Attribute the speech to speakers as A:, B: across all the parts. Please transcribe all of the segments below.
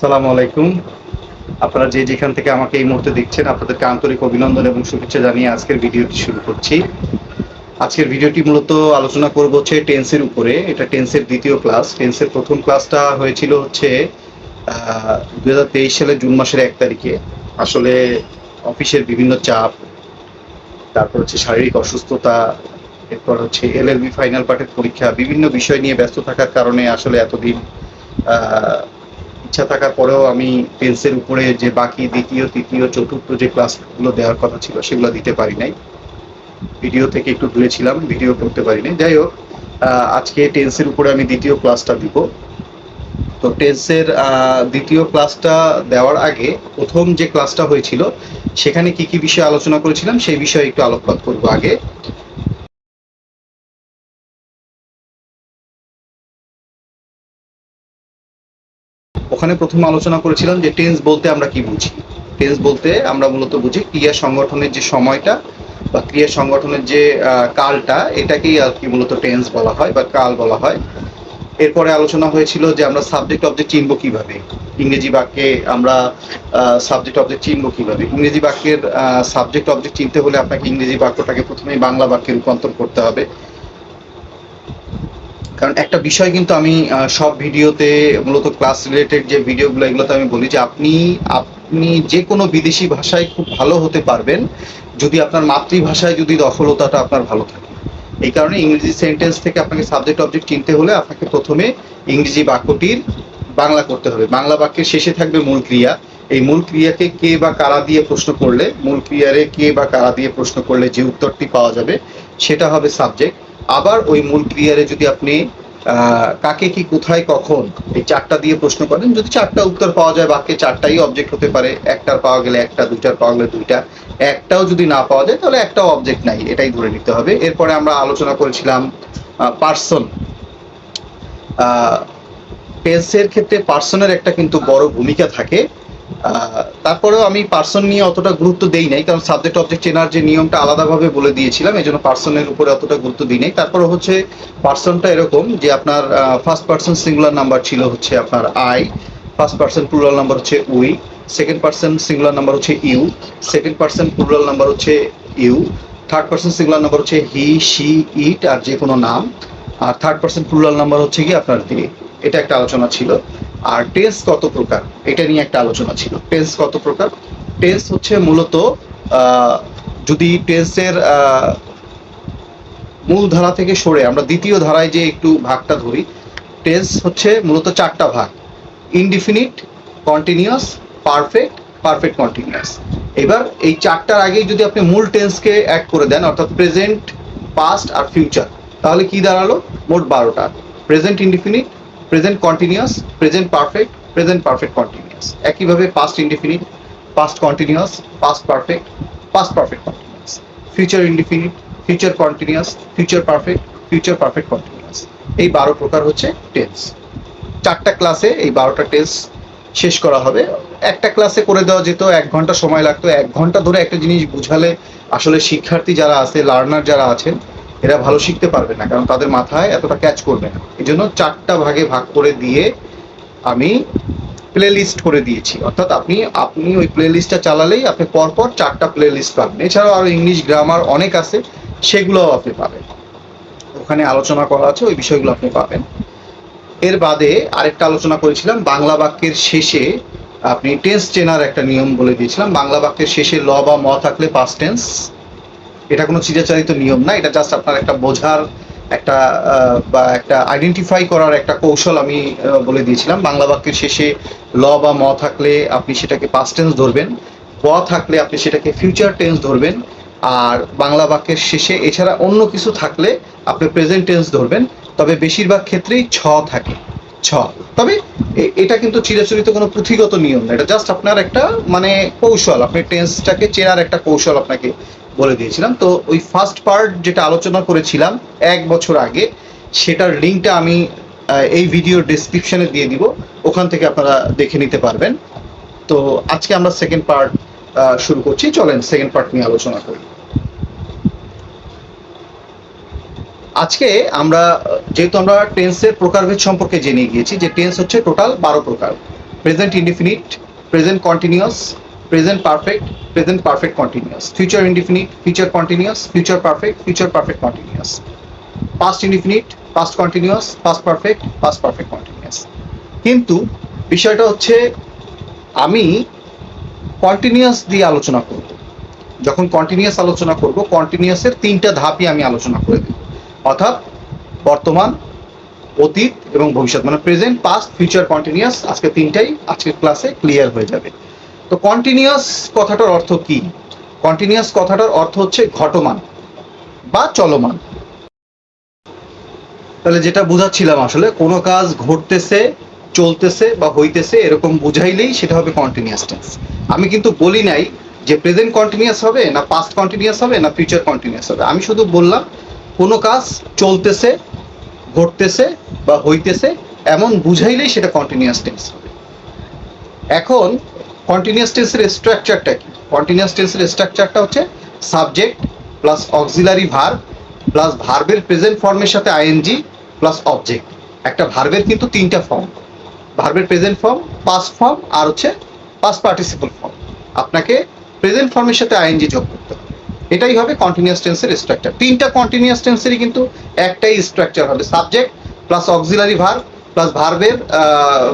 A: সালামু আলাইকুম। আপনারা যে যেখান থেকে আমাকে এই মুহূর্তে দেখছেন, আপনাদেরকে আন্তরিক অভিনন্দন এবং শুভেচ্ছা জানিয়ে আজকের ভিডিওটি শুরু করছি। আজকের ভিডিওটি মূলত আলোচনা করব হচ্ছে টেন্সের উপরে। এটা টেন্সের দ্বিতীয় ক্লাস। টেন্সের প্রথম ক্লাসটা হয়েছিল হচ্ছে দু সালের জুন মাসের এক তারিখে। আসলে অফিসের বিভিন্ন চাপ, তারপর হচ্ছে শারীরিক অসুস্থতা, এরপর হচ্ছে এলএলবি ফাইনাল পার্টের পরীক্ষা, বিভিন্ন বিষয় নিয়ে ব্যস্ত থাকার কারণে আসলে এতদিন ইচ্ছা থাকার পরেও আমি টেন্সের উপরে যে বাকি দ্বিতীয়, তৃতীয়, চতুর্থ যে ক্লাসগুলো দেওয়ার কথা ছিল সেগুলো দিতে পারি নাই। ভিডিও থেকে একটু দূরে ছিলাম, ভিডিও করতে পারি নাই। যাই হোক আজকে টেন্সের উপরে আমি দ্বিতীয় ক্লাসটা দিব। তো টেন্সের দ্বিতীয় ক্লাসটা দেওয়ার আগে প্রথম যে ক্লাসটা হয়েছিল, সেখানে কি কি বিষয়ে আলোচনা করেছিলাম সেই বিষয়ে একটু আলোকপাত করব আগে। ওখানে প্রথম আলোচনা করেছিলাম যে টেন্স বলতে আমরা কি বুঝি। টেন্স বলতে আমরা মূলত বুঝি ক্রিয়া সংগঠনের যে সময়টা বা ক্রিয়া সংগঠনের যে কালটা, এটাকেই আর কি মূলত টেন্স বলা হয় বা কাল বলা হয়। এরপরে আলোচনা হয়েছিল যে আমরা সাবজেক্ট অবজেক্ট চিনব কীভাবে? ইংরেজি বাক্যে আমরা সাবজেক্ট অবজেক্ট চিনব কীভাবে? ইংরেজি বাক্যের সাবজেক্ট অবজেক্ট চিনতে হলে আপনাকে ইংরেজি বাক্যটাকে প্রথমেই বাংলা বাক্যে রূপান্তর করতে হবে। কারণ একটা বিষয় কিন্তু আমি সব ভিডিওতে, মূলত ক্লাস রিলেটেড যে ভিডিওগুলো, এগুলোতে আমি বলি যে আপনি আপনি যে কোনো বিদেশি ভাষায় খুব ভালো হতে পারবেন যদি আপনার মাতৃভাষায় যদি দখলতাটা আপনার ভালো থাকে। এই কারণে ইংরেজি সেন্টেন্স থেকে আপনাকে সাবজেক্ট অবজেক্ট চিনতে হলে আপনাকে প্রথমে ইংরেজি বাক্যটির বাংলা করতে হবে। বাংলা বাক্যের শেষে থাকবে মূল ক্রিয়া। এই মূল ক্রিয়াকে কে বা কারা দিয়ে প্রশ্ন করলে, মূল ক্রিয়ারে কে বা কারা দিয়ে প্রশ্ন করলে যে উত্তরটি পাওয়া যাবে, সেটা হবে সাবজেক্ট আবার ওই মূল ক্রিয়ারে যদি আপনি কাকে কি, কোথায়, কখন এই চারটা দিয়ে প্রশ্ন করেন, যদি চারটা উত্তর পাওয়া যায়, বাক্যে চারটাই অবজেক্ট হতে পারে, একটার পাওয়া গেলে একটা, দুইটার পাওয়া গেলে দুইটা, একটাও যদি না পাওয়া যায়, তাহলে একটাও অবজেক্ট নাই, এটাই ধরে নিতে হবে। এরপরে আমরা আলোচনা করেছিলাম পার্সন টেন্সের ক্ষেত্রে পার্সনের একটা কিন্তু বড় ভূমিকা থাকে। তারপরেও আমি পার্সন নিয়ে অতটা গুরুত্ব দেই নাই, কারণ সাবজেক্ট অবজেক্ট চেনার যে নিয়মটা আলাদাভাবে বলে দিয়েছিলাম এই জন্য পার্সনের উপরে অতটা গুরুত্ব দিই নাই। তারপরে হচ্ছে পার্সনটা এরকম যে আপনার ফার্স্ট পার্সন সিঙ্গুলার নাম্বার ছিল হচ্ছে আপনার I first person plural number হচ্ছে we second person singular number হচ্ছে you second person plural number হচ্ছে you third person singular number হচ্ছে হি শি ইট আর যে কোনো নাম, আর থার্ড পার্সন প্লুরাল নাম্বার হচ্ছে কি আপনার দে এটা একটা আলোচনা ছিল। আর টেন্স কত প্রকার? এটা নিয়ে একটা আলোচনা ছিল। টেন্স কত প্রকার? টেন্স হচ্ছে মূলত যদি টেন্সের মূল ধারা থেকে সরে আমরা দ্বিতীয় ধারায় যে একটু ভাগটা ধরি টেন্স হচ্ছে মূলত চারটা ভাগ। Indefinite continuous perfect perfect continuous এবার এই চারটার আগেই যদি আপনি মূল টেন্সকে অ্যাড করে দেন, অর্থাৎ প্রেজেন্ট পাস্ট আর ফিউচার তাহলে কি দাঁড়াল? মোট বারোটা। Present indefinite present continuous present perfect present perfect continuous একইভাবে past indefinite past continuous past perfect past perfect continuous future indefinite future continuous future perfect future perfect continuous এই বারো প্রকার হচ্ছে টেন্স চারটা ক্লাসে এই বারোটা টেস্ট শেষ করা হবে। একটা ক্লাসে করে দেওয়া যেত, এক ঘণ্টা সময় লাগতো। এক ঘণ্টা ধরে একটা জিনিস বুঝালে আসলে শিক্ষার্থী যারা আছে লার্নার যারা আছেন এরা ভালো শিখতে পারবে না, কারণ তাদের মাথায় এতটা ক্যাচ করবে না। এই জন্য চারটা ভাগে ভাগ করে দিয়ে আমি প্লে লিস্ট করে দিয়েছি। অর্থাৎ আপনি আপনি ওই প্লে লিস্টটা চালালেই আপনি পরপর চারটা প্লে লিস্ট পাবেন। এছাড়াও আরও ইংলিশ গ্রামার অনেক আছে, সেগুলোও আপনি পাবেন। ওখানে আলোচনা করা আছে, ওই বিষয়গুলো আপনি পাবেন। এর বাদে আরেকটা আলোচনা করেছিলাম, বাংলা বাক্যের শেষে আপনি টেন্স চেনার একটা নিয়ম বলে দিয়েছিলাম। বাংলা বাক্যের শেষে ল বা ম থাকলে পাস্ট টেন্স এটা কোনো চিরাচারিত নিয়ম না, এটা জাস্ট আপনার একটা বোঝার একটা বা একটা আইডেন্টিফাই করার একটা কৌশল আমি বলে দিয়েছিলাম। বাংলা বাক্যের শেষে ল বা ম থাকলে আপনি সেটাকে পাস্ট টেন্স ধরবেন ব থাকলে আপনি সেটাকে ফিউচার টেন্স ধরবেন, আর বাংলা বাক্যের শেষে এছাড়া অন্য কিছু থাকলে আপনি প্রেজেন্ট টেন্স ধরবেন, তবে বেশিরভাগ ক্ষেত্রেই ছ থাকে, ছ। তবে এটা কিন্তু চিরাচরিত কোনো পুঁথিগত নিয়ম না, এটা জাস্ট আপনার একটা মানে কৌশল, আপনি টেন্সটাকে চেনার একটা কৌশল আপনাকে বলে দিয়েছিলাম। তো ওই ফার্স্ট পার্ট যেটা আলোচনা করেছিলাম এক বছর আগে, সেটার লিঙ্কটা আমি এই ভিডিও ডেসক্রিপশনে দিয়ে দিব। ওখান থেকে আপনারা দেখে নিতে পারবেন। তো আজকে আমরা সেকেন্ড পার্ট শুরু করছি। চলেন সেকেন্ড পার্ট নিয়ে আলোচনা করি। আজকে আমরা, যেহেতু আমরা টেন্সের প্রকারভেদ সম্পর্কে জেনে গিয়েছি, যে টেন্স হচ্ছে টোটাল বারো প্রকার। Present indefinite present continuous present perfect present perfect continuous future indefinite future continuous future perfect future perfect continuous past indefinite past continuous past perfect past perfect continuous কিন্তু বিষয়টা হচ্ছে আমি কন্টিনিউয়াস দিয়ে আলোচনা করব। যখন কন্টিনিউয়াস আলোচনা করব কন্টিনিউয়াসের তিনটা ধাপই আমি আলোচনা করে দেব। অর্থাৎ বর্তমান, অতীত এবং ভবিষ্যৎ। মানে প্রেজেন্ট পাস্ট ফিউচার কন্টিনিউয়াস আজকে তিনটাই আজকের ক্লাসে ক্লিয়ার হয়ে যাবে। তো কন্টিনিউয়াস কথাটার অর্থ কি? কন্টিনিউয়াস কথাটার অর্থ হচ্ছে ঘটমান বা চলমান। তাহলে যেটা বুঝাচ্ছিলাম আসলে, কোনো কাজ ঘটতেছে, চলতেছে বা হইতেছে এরকম বুঝাইলেই সেটা হবে কন্টিনিউয়াস টেন্স আমি কিন্তু বলি নাই যে প্রেজেন্ট কন্টিনিউয়াস হবে না পাস্ট কন্টিনিউয়াস হবে না ফিউচার কন্টিনিউয়াস হবে। আমি শুধু বললাম, কোনো কাজ চলতেছে, ঘটতেছে বা হইতেছে এমন বুঝাইলেই সেটা কন্টিনিউয়াস টেন্স হবে। এখন কন্টিনিউয়াস টেন্সের স্ট্রাকচারটা কি? কন্টিনিউয়াস টেন্সের স্ট্রাকচারটা হচ্ছে subject plus auxiliary verb plus ভার্বের প্রেজেন্ট ফর্মের সাথে আইএনজি প্লাস অবজেক্ট একটা ভার্বের কিন্তু তিনটা ফর্ম ভার্বের প্রেজেন্ট ফর্ম পাস্ট ফর্ম আর হচ্ছে পাস্ট পার্টিসিপল ফর্ম আপনাকে প্রেজেন্ট ফর্মের সাথে আইএনজি যোগ করতে হবে। এটাই হবে কন্টিনিউয়াস টেন্সের স্ট্রাকচার তিনটা কন্টিনিউয়াস টেন্সেরই কিন্তু একটাই স্ট্রাকচার হবে। Subject plus auxiliary verb plus ভার্বের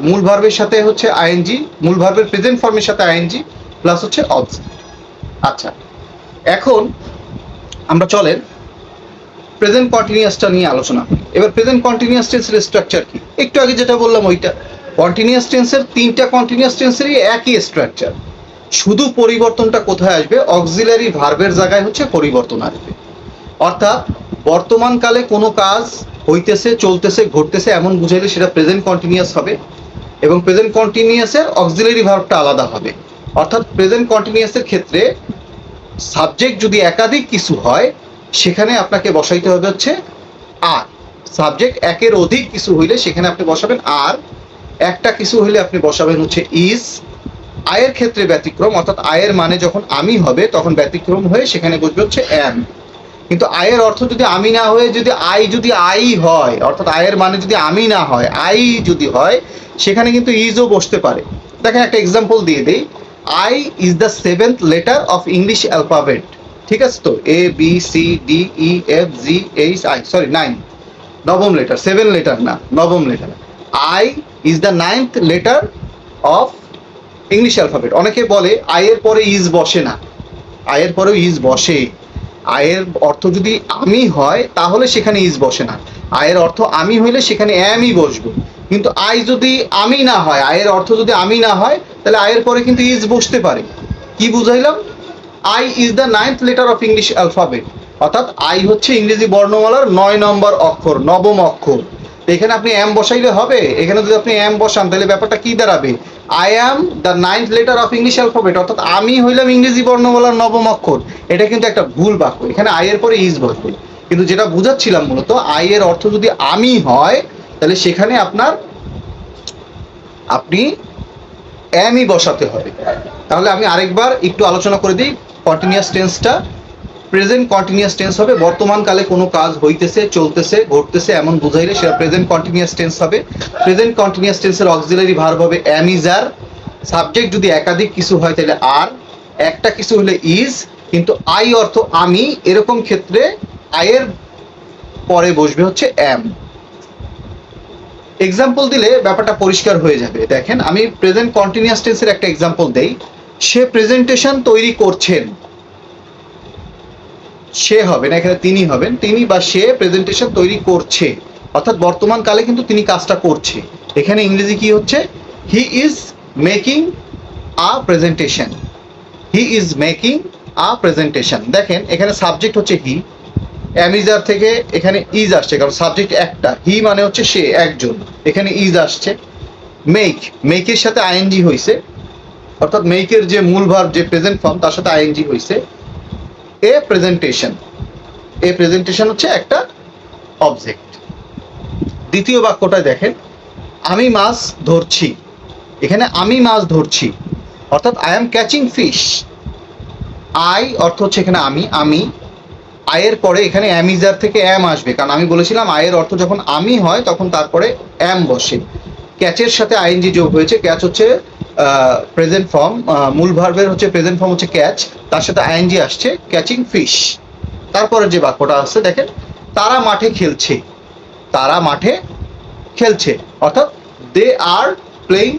A: মূল ভার্বের সাথে হচ্ছে আইএনজি মূল ভার্বের প্রেজেন্ট ফর্মের সাথে আইএনজি প্লাস হচ্ছে অবজেক্ট আচ্ছা এখন আমরা চলেন প্রেজেন্ট কন্টিনিউয়াসটা নিয়ে আলোচনা এবার প্রেজেন্ট কন্টিনিউয়াস টেন্সের স্ট্রাকচার কি? একটু আগে যেটা বললাম ওইটা। কন্টিনিউয়াস টেন্সের তিনটা কন্টিনিউয়াস টেন্সেরই একই স্ট্রাকচার শুধু পরিবর্তনটা কোথায় আসবে? অক্সিলারি ভার্বের জায়গায় হচ্ছে পরিবর্তন আসবে। অর্থাৎ বর্তমানকালে কোনো কাজ হইতেছে, চলতেছে, ঘটতেছে, এমন বুঝাইলে সেটা প্রেজেন্ট কন্টিনিউয়াস হবে এবং প্রেজেন্ট কন্টিনিউয়াসের অক্সিলারি ভার্বটা আলাদা হবে। অর্থাৎ প্রেজেন্ট কন্টিনিউয়াসের ক্ষেত্রে সাবজেক্ট যদি একাধিক কিছু হয়, সেখানে আপনাকে বসাইতে হবে হচ্ছে আর। সাবজেক্ট একের অধিক কিছু হইলে সেখানে আপনি বসাবেন আর। একটা কিছু হইলে আপনি বসাবেন হচ্ছে ইজ আয়ের ক্ষেত্রে ব্যতিক্রম, অর্থাৎ আয়ের মানে যখন আমি হবে, তখন ব্যতিক্রম হয়ে সেখানে বসবে হচ্ছে এম কিন্তু আয়ের অর্থ যদি আমি না হয়ে যদি আই যদি আই হয়, অর্থাৎ আয়ের মানে যদি আমি না হয়, আই যদি হয়, সেখানে কিন্তু ইজও বসতে পারে। দেখেন একটা এক্সাম্পল দিয়ে দিই। I is the seventh letter of English alphabet ঠিক আছে তো? A B C D E F G H I sorry nine নবম লেটার সেভেন লেটার না, নবম letter I is the ninth letter of English alphabet অনেকে বলে, আয়ের পরে ইজ বসে না। আয়ের পরেও ইজ বসে। আয়ের অর্থ যদি আমি হয়, তাহলে সেখানে ইজ বসে না। আয়ের অর্থ আমি হইলে সেখানে এমই বসবে। কিন্তু আই যদি আমি না হয়, আয়ের অর্থ যদি আমি না হয়, তাহলে আয়ের পরে কিন্তু ইজ বসতে পারে। কি বুঝাইলাম? I is the ninth letter of English alphabet. অর্থাৎ আই হচ্ছে ইংরেজি বর্ণমালার নয় নম্বর অক্ষর, নবম অক্ষর। এখানে আপনি এম বসাইলে হবে। এখানে যদি আপনি এম বসান, তাহলে ব্যাপারটা কি দাঁড়াবে? I am the ninth letter of English alphabet অর্থাৎ আমি হইলাম ইংরেজি বর্ণমালার নবম অক্ষর। এটা কিন্তু একটা ভুল বাক্য। এখানে আই এর পরে ইজ বসবে কিন্তু যেটা বুঝাচ্ছিলাম মূলত আই এর অর্থ যদি আমি হয়, তাহলে সেখানে আপনার আপনি এমই বসাতে হবে। তাহলে আমি আরেকবার একটু আলোচনা করে দিই। কন্টিনিউয়াস টেন্সটা প্রেজেন্ট কন্টিনিউয়াস টেন্স হবে। বর্তমানকালে কোনো কাজ হইতেছে, চলতেছে, ঘটতেছে এমন বুঝাইলে সেটা প্রেজেন্ট কন্টিনিউয়াস টেন্স হবে। প্রেজেন্ট কন্টিনিউয়াস টেন্সের অক্সিলারি ভার্ব হবে অ্যাম ইজ আর সাবজেক্ট যদি একাধিক কিছু হয় তাহলে আর। একটা কিছু হলে ইজ কিন্তু আই অর্থ আমি, এরকম ক্ষেত্রে আয়ের পরে বসবে হচ্ছে এম এক্সাম্পল দিলে ব্যাপারটা পরিষ্কার হয়ে যাবে। দেখেন, আমি প্রেজেন্ট কন্টিনিউয়াস টেন্সের একটা এক্সাম্পল দেই। সে প্রেজেন্টেশন তৈরি করছেন। সে হবে না, এখানে তিনি হবেন, তিনি বা সে প্রেজেন্টেশন তৈরি করছে। অর্থাৎ বর্তমান কালে কিন্তু তিনি কাজটা করছে। এখানে ইংরেজি কি হচ্ছে? He is making a presentation he is making a presentation দেখেন, এখানে সাবজেক্ট হচ্ছে হি অ্যামিজার থেকে এখানে ইজ আসছে, কারণ সাবজেক্ট একটা। হি মানে হচ্ছে সে, একজন। এখানে ইজ আসছে। মেক মেকের সাথে আইএনজি হয়েছে অর্থাৎ মেকের যে মূল ভার্ব যে প্রেজেন্ট ফর্ম তার সাথে আইএনজি হয়েছে এ প্রেজেন্টেশন এ প্রেজেন্টেশন হচ্ছে একটা অবজেক্ট দ্বিতীয় বাক্যটা দেখেন, আমি মাছ ধরছি। এখানে আমি মাছ ধরছি। অর্থাৎ I am catching fish I অর্থ হচ্ছে এখানে আমি আমি। আয়ের পরে এখানে অ্যামিজার থেকে অ্যাম আসবে। কারণ আমি বলেছিলাম আয়ের অর্থ যখন আমি হয়, তখন তারপরে অ্যাম বসে। ক্যাচের সাথে আইএনজি যোগ হয়েছে। ক্যাচ হচ্ছে প্রেজেন্ট ফর্ম মূল ভার্বের হচ্ছে প্রেজেন্ট ফর্ম হচ্ছে ক্যাচ তার সাথে আইএনজি আসছে ক্যাচিং ফিশ তারপরে যে বাক্যটা আছে, দেখেন, তারা মাঠে খেলছে। তারা মাঠে খেলছে। অর্থাৎ they are playing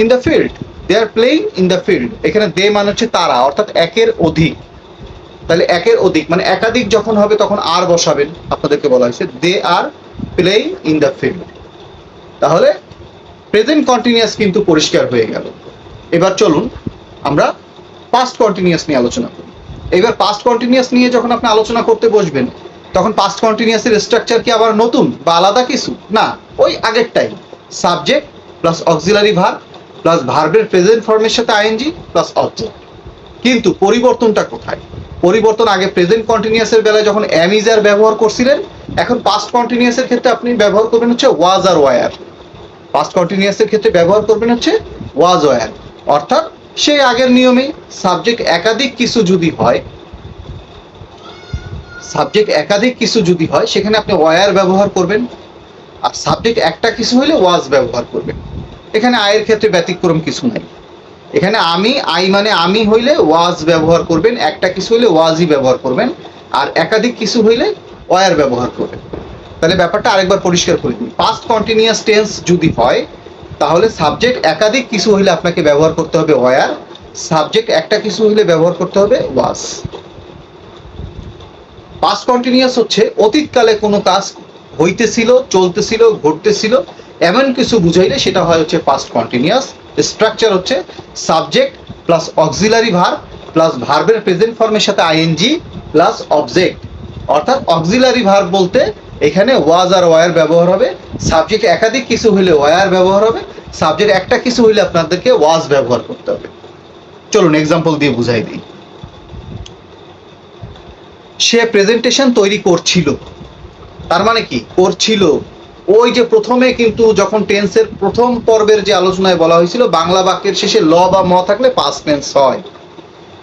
A: in the field they are playing in the field এখানে দে মানে হচ্ছে তারা, অর্থাৎ একের অধিক। তাহলে একের অধিক মানে একাধিক যখন হবে, তখন আর বসাবেন। আপনাদেরকে বলা হয়েছে they are playing in the field তাহলে প্রেজেন্ট কন্টিনিউয়াস কিন্তু পরিষ্কার হয়ে গেল। এবার চলুন আমরা পাস্ট কন্টিনিউয়াস নিয়ে আলোচনা করি। এবার পাস্ট কন্টিনিউয়াস নিয়ে যখন আপনি আলোচনা করতে বসবেন, তখন পাস্ট কন্টিনিউয়াসের স্ট্রাকচার কি আবার নতুন বা আলাদা কিছু? না, ওই আগেরটাই subject plus auxiliary verb plus ভার্বের প্রেজেন্ট ফর্মের সাথে আইএনজি প্লাস অবজেক্ট কিন্তু পরিবর্তনটা কোথায়? পরিবর্তন আগে প্রেজেন্ট কন্টিনিউয়াসের বেলায় যখন অ্যামিজার ব্যবহার করছিলেন, এখন পাস্ট কন্টিনিউয়াসের ক্ষেত্রে আপনি ব্যবহার করবেন হচ্ছে ওয়াজ আর ওয়ার পাস্ট কন্টিনিউয়াসের ক্ষেত্রে ব্যবহার করবেন হচ্ছে ওয়াজ ওয়ার অর্থাৎ সেই আগের নিয়মে সাবজেক্ট একাধিক কিছু যদি হয় সাবজেক্ট একাধিক কিছু যদি হয়, সেখানে আপনি ওয়ার ব্যবহার করবেন। আর সাবজেক্ট একটা কিছু হলে ওয়াজ ব্যবহার করবেন। এখানে আয়ের ক্ষেত্রে ব্যতিক্রম কিছু নাই। এখানে আমি আই মানে আমি হইলে ওয়াজ ব্যবহার করবেন, একটা কিছু হইলে ওয়াজই ব্যবহার করবেন, আর একাধিক কিছু হইলে ওয়ার ব্যবহার করবেন। তাহলে ব্যাপারটা আরেকবার পরিষ্কার করে দিই। পাস্ট কন্টিনিউয়াস টেন্স যদি হয়, তাহলে সাবজেক্ট একাধিক কিছু হইলে আপনাকে ব্যবহার করতে হবে ওয়ার সাবজেক্ট একটা কিছু হইলে ব্যবহার করতে হবে ওয়াস পাস্ট কন্টিনিউয়াস হচ্ছে অতীতকালে কোনো কাজ হইতেছিল, চলতেছিল, ঘটতেছিল, এমন কিছু বুঝাইলে সেটা হয় হচ্ছে পাস্ট কন্টিনিউয়াস স্ট্রাকচার হচ্ছে subject plus auxiliary verb plus ভার্বের প্রেজেন্ট ফর্মের সাথে আইএনজি প্লাস অবজেক্ট অর্থাৎ অক্সিলারি ভার বলতে এখানে ওয়াজ আর ওয়ার ব্যবহার হবে। সাবজেক্ট একাধিক কিছু হইলে ওয়ার ব্যবহার হবে। সাবজেক্ট একটা কিছু হইলে আপনাদেরকে ওয়াজ ব্যবহার করতে হবে। চলুন এক্সাম্পল দিয়ে বুঝাই দিই। সে প্রেজেন্টেশন তৈরি করছিল। তার মানে কি? করছিল। ওই যে প্রথমে কিন্তু যখন টেন্সের প্রথম পর্বের যে আলোচনায় বলা হয়েছিল, বাংলা বাক্যের শেষে ল বা ম থাকলে পাস টেন্স হয়।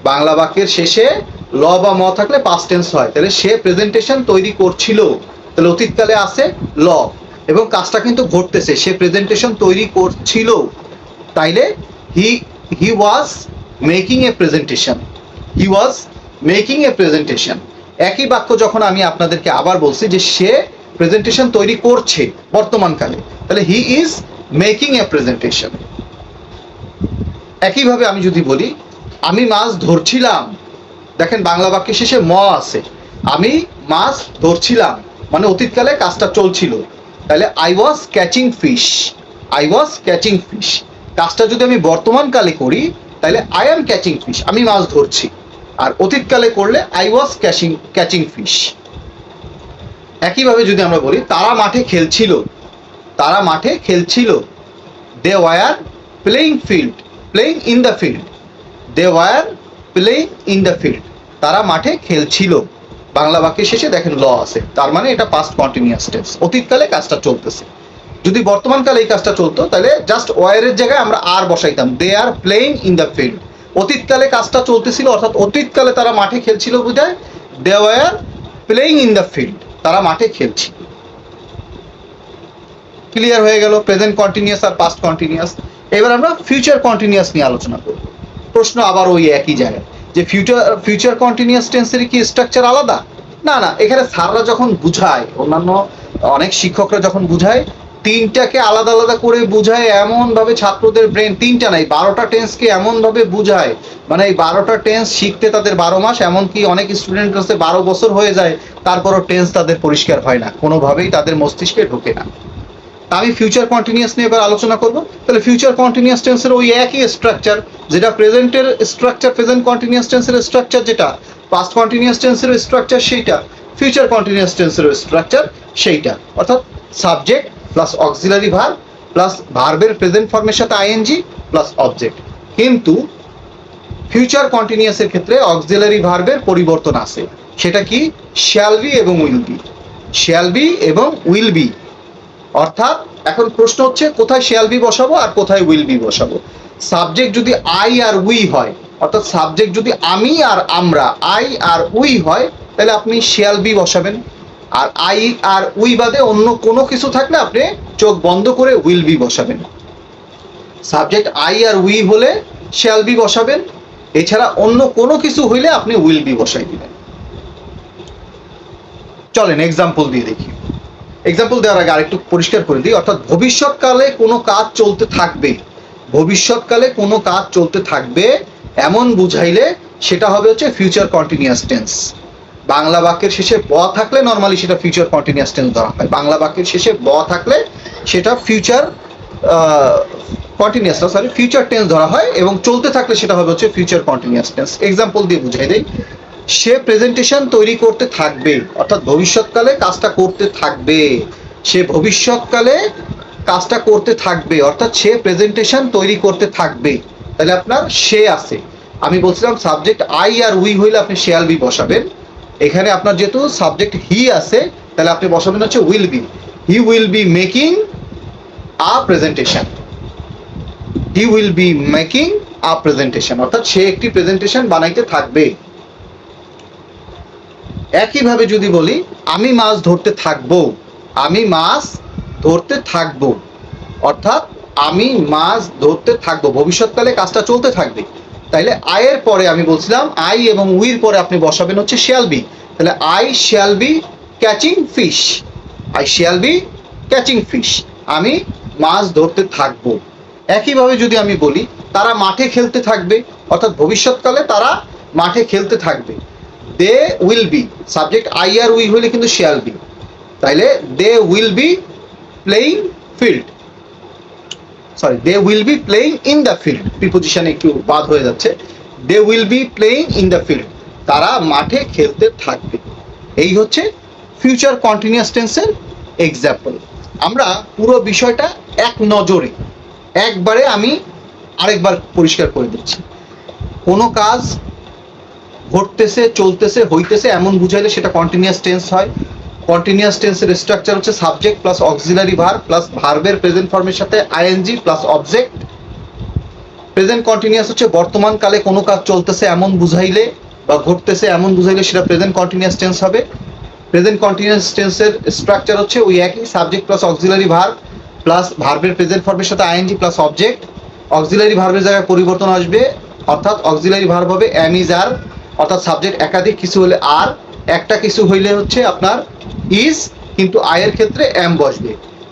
A: বাংলা বাক্যের শেষে ল বা ম থাকলে পাস্ট টেন্স হয়। তাহলে সে প্রেজেন্টেশন তৈরি করছিল। তাহলে অতীতকালে আছে ল। এবং কাজটা কিন্তু ঘটতেছে। সে প্রেজেন্টেশন তৈরি করছিল। তাইলে he he was making a presentation he was making a presentation একই বাক্য যখন আমি আপনাদেরকে আবার বলছি যে সে প্রেজেন্টেশন তৈরি করছে বর্তমানকালে তাহলে he is making a presentation একইভাবে আমি যদি বলি, আমি মাছ ধরছিলাম। দেখেন বাংলা বাক্যের শেষে ম আছে। আমি মাছ ধরছিলাম মানে অতীতকালে কাজটা চলছিল। তাহলে I was catching fish I was catching fish কাজটা যদি আমি বর্তমানকালে করি, তাহলে আই অ্যাম ক্যাচিং ফিশ আমি মাছ ধরছি। আর অতীতকালে করলে I was catching catching fish একইভাবে যদি আমরা বলি, তারা মাঠে খেলছিল, তারা মাঠে খেলছিল। They were playing field playing in the field they were playing in the field তারা মাঠে খেলছিল। বাংলা বাক্যের শেষে দেখেন ল আছে। তার মানে এটা পাস্ট কন্টিনিউয়াস টেন্স অতীতকালে কাজটা চলতেছে। যদি বর্তমানকালে এই কাজটা চলতো, তাহলে জাস্ট ওয়ারের জায়গায় আমরা are বসাইতাম। They are playing in the field অতীতকালে কাজটা চলতেছিল, অর্থাৎ অতীতকালে তারা মাঠে খেলছিল বোঝায় they were playing in the field তারা মাঠে খেলছিল। ক্লিয়ার হয়ে গেল। প্রেজেন্ট কন্টিনিউয়াস আর পাস্ট কন্টিনিউয়াস এবার আমরা ফিউচার কন্টিনিউয়াস নিয়ে আলোচনা করব। প্রশ্ন আবার ওই একই জায়গায় যে ফিউচার ফিউচার কন্টিনিউয়াস টেন্সের কি স্ট্রাকচার আলাদা? না না, এখানে স্যাররা যখন বুঝায়, অন্যান্য অনেক শিক্ষকরা যখন বুঝায়, তিনটাকে আলাদা আলাদা করে বুঝায় এমন ভাবে ছাত্রদের ব্রেন তিনটা নাই বারোটা টেন্সকে এমন ভাবে বুঝায় মানে এই বারোটা টেন্স শিখতে তাদের বারো মাস, এমনকি অনেক স্টুডেন্ট কাছে বারো বছর হয়ে যায়, তারপরও টেন্স তাদের পরিষ্কার হয় না, কোনোভাবেই তাদের মস্তিষ্কে ঢোকে না। আমি ফিউচার কন্টিনিউয়াস নিয়ে এবার আলোচনা করব। তাহলে ফিউচার কন্টিনিউয়াস টেন্সের ওই একই স্ট্রাকচার যেটা প্রেজেন্টের স্ট্রাকচার প্রেজেন্ট কন্টিনিউয়াস টেন্সের স্ট্রাকচার যেটা পাস্ট কন্টিনিউয়াস টেন্সের স্ট্রাকচার সেইটা ফিউচার কন্টিনিউয়াস টেন্সের স্ট্রাকচার সেইটা। অর্থাৎ subject plus auxiliary verb plus ভার্বের প্রেজেন্ট ফর্মের সাথে আইএনজি প্লাস অবজেক্ট কিন্তু ফিউচার কন্টিনিউয়াসের ক্ষেত্রে অক্সিলারি ভার্বের পরিবর্তন আছে। সেটা কি? শ্যাল বি এবং উইল বি শ্যাল বি এবং উইল বি অর্থাৎ এখন প্রশ্ন হচ্ছে, কোথায় শ্যাল বি বসাবো আর কোথায় উইল বি বসাবো? সাবজেক্ট যদি আই আর উই হয়, অর্থাৎ সাবজেক্ট যদি আমি আর আমরা আই আর উই হয়, তাহলে আপনি শ্যাল বি বসাবেন। আর আই আর উই বাদে অন্য কোনো কিছু থাকলে আপনি চোখ বন্ধ করে উইল বি বসাবেন। সাবজেক্ট আই আর উই হলে শ্যাল বি বসাবেন। এছাড়া অন্য কোনো কিছু হইলে আপনি উইল বি বসাই দিবেন। চলেন এক্সাম্পল দিয়ে দেখি। এক্সাম্পল দেওয়ার আগে আরেকটু পরিষ্কার করে দিই। অর্থাৎ ভবিষ্যৎকালে কোনো কাজ চলতে থাকবে। ভবিষ্যৎকালে কোনো কাজ চলতে থাকবে এমন বুঝাইলে সেটা হবে হচ্ছে ফিউচার কন্টিনিউয়াস টেন্স বাংলা বাক্যের শেষে ব থাকলে নর্মালি সেটা ফিউচার কন্টিনিউয়াস টেন্স ধরা হয়। বাংলা বাক্যের শেষে ব থাকলে সেটা future continuous sorry future tense ধরা হয় এবং চলতে থাকলে সেটা হবে হচ্ছে ফিউচার কন্টিনিউয়াস টেন্স এক্সাম্পল দিয়ে বুঝাই দেই। সে প্রেজেন্টেশন তৈরি করতে থাকবে। অর্থাৎ ভবিষ্যৎকালে কাজটা করতে থাকবে। সে ভবিষ্যৎকালে কাজটা করতে থাকবে। অর্থাৎ সে প্রেজেন্টেশন তৈরি করতে থাকবে। তাহলে আপনার সে আছে। আমি বলছিলাম সাবজেক্ট আই আর উই হইলে আপনি শেয়াল বি বসাবেন। এখানে আপনার যেহেতু সাবজেক্ট হি আছে, তাহলে আপনি বসাবেন হচ্ছে will be he will be making a presentation he will be making a presentation অর্থাৎ সে একটি প্রেজেন্টেশন বানাইতে থাকবে। একইভাবে যদি বলি, আমি মাছ ধরতে থাকব, আমি মাছ ধরতে থাকব। অর্থাৎ আমি মাছ ধরতে থাকব। ভবিষ্যৎকালে কাজটা চলতে থাকবে। তাইলে আয়ের পরে আমি বলছিলাম, আই এবং উইর পরে আপনি বসাবেন হচ্ছে শ্যাল বি তাহলে I shall be catching fish I shall be catching fish আমি মাছ ধরতে থাকব। একইভাবে যদি আমি বলি, তারা মাঠে খেলতে থাকবে, অর্থাৎ ভবিষ্যৎকালে তারা মাঠে খেলতে থাকবে। They will be subject I R we হলে কিন্তু শ্যাল বি তাইলে they will be playing field sorry they will be playing in the field preposition একটু বাদ হয়ে যাচ্ছে। They will be playing in the field তারা মাঠে খেলতে থাকবে। এই হচ্ছে ফিউচার কন্টিনিউয়াস টেন্সের এক্সাম্পল আমরা পুরো বিষয়টা এক নজরে, একবারে আমি আরেকবার পরিষ্কার করে দিচ্ছি। কোনো কাজ ঘটতেছে, চলতেছে, হইতেছে, এমন বুঝাইলে সেটা কন্টিনিউয়াস টেন্স হয়। কন্টিনিউয়াস টেন্সের স্ট্রাকচার হচ্ছে subject plus auxiliary verb plus ভার্বের প্রেজেন্ট ফর্মের সাথে ING plus object present continuous হচ্ছে বর্তমান কালে কোনো কাজ চলতেছে এমন বুঝাইলে বা ঘটতেছে এমন বুঝাইলে সেটা প্রেজেন্ট কন্টিনিউয়াস টেন্স হবে। প্রেজেন্ট কন্টিনিউয়াস টেন্সের স্ট্রাকচার হচ্ছে ওই একই subject plus auxiliary verb plus ভার্বের প্রেজেন্ট ফর্মের সাথে আইএনজি প্লাস অবজেক্ট অক্সিলারি ভার্বের জায়গায় পরিবর্তন আসবে, অর্থাৎ অক্সিলারি ভার্ব হবে অ্যাম ইজ আর অর্থাৎ সাবজেক্ট একাধিক কিছু হলে আর, একটা কিছু হইলে হচ্ছে আপনার ইজ কিন্তু আয়ের ক্ষেত্রে এম বসবে।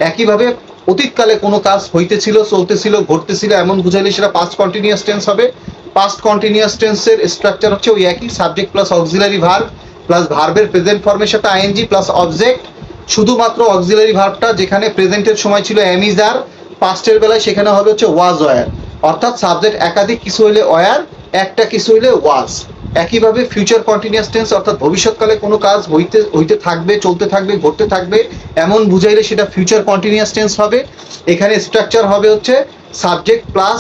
A: একইভাবে অতীতকালে কোনো কাজ হইতেছিল, চলতেছিল, ঘটতেছিল, এমন বুঝাইলে সেটা পাস্ট কন্টিনিউয়াস টেন্স হবে। পাস্ট কন্টিনিউয়াস টেন্সের স্ট্রাকচার হচ্ছে ওই একই subject plus auxiliary verb plus ভার্বের প্রেজেন্ট ফর্মের সাথে আইএনজি প্লাস অবজেক্ট শুধুমাত্র অক্সিলারি ভার্বটা যেখানে প্রেজেন্টের সময় ছিল এম ইজ আর পাস্টের বেলায় সেখানে হবে হচ্ছে ওয়াজ ওয়ার অর্থাৎ সাবজেক্ট একাধিক কিছু হইলে ওয়ার একটা কিছু হইলে ওয়াজ একইভাবে ফিউচার কন্টিনিউয়াস টেন্স অর্থাৎ ভবিষ্যৎকালে কোনো কাজ হইতে হইতে থাকবে, চলতে থাকবে, ঘটতে থাকবে, এমন বুঝাইলে সেটা ফিউচার কন্টিনিউয়াস টেন্স হবে। এখানে স্ট্রাকচার হবে হচ্ছে subject plus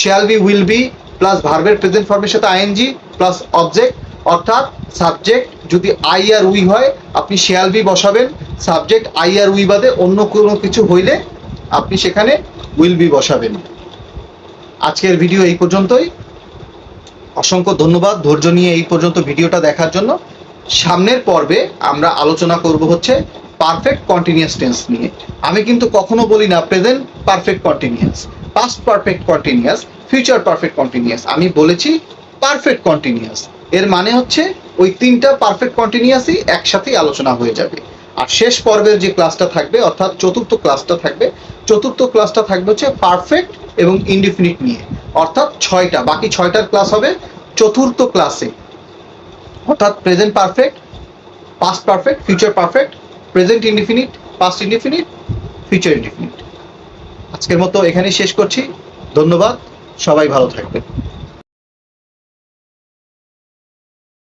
A: shall be will be plus ভার্বের প্রেজেন্ট ফর্মের সাথে আইএনজি প্লাস অবজেক্ট অর্থাৎ সাবজেক্ট যদি আই আর উই হয়, আপনি শ্যাল বি বসাবেন সাবজেক্ট আই আর উই বাদে অন্য কোনো কিছু হইলে আপনি সেখানে উইল বি বসাবেন। আজকের ভিডিও এই পর্যন্তই। অসংখ্য ধন্যবাদ। ধৈর্য নিয়ে এই পর্যন্ত ভিডিওটা দেখার জন্য। সামনের পর্বে আমরা আলোচনা করব হচ্ছে পারফেক্ট কন্টিনিউয়াস টেন্স নিয়ে। আমি কিন্তু কখনো বলি না present perfect continuous past perfect continuous future perfect continuous আমি বলেছি পারফেক্ট কন্টিনিউয়াস এর মানে হচ্ছে ওই তিনটা পারফেক্ট কন্টিনিউয়াসই একসাথেই আলোচনা হয়ে যাবে। আর শেষ পর্বের যে ক্লাসটা থাকবে, অর্থাৎ চতুর্থ ক্লাসটা থাকবে, চতুর্থ ক্লাসটা থাকবে হচ্ছে পারফেক্ট এবং ইনডিফিনিট নিয়ে। অর্থাৎ ছয়টা, বাকি ছয়টার ক্লাস হবে চতুর্থ ক্লাসে অর্থাৎ present perfect past perfect future perfect present indefinite past indefinite future indefinite আজকের মতো এখানেই শেষ করছি। ধন্যবাদ। সবাই ভালো থাকবেন।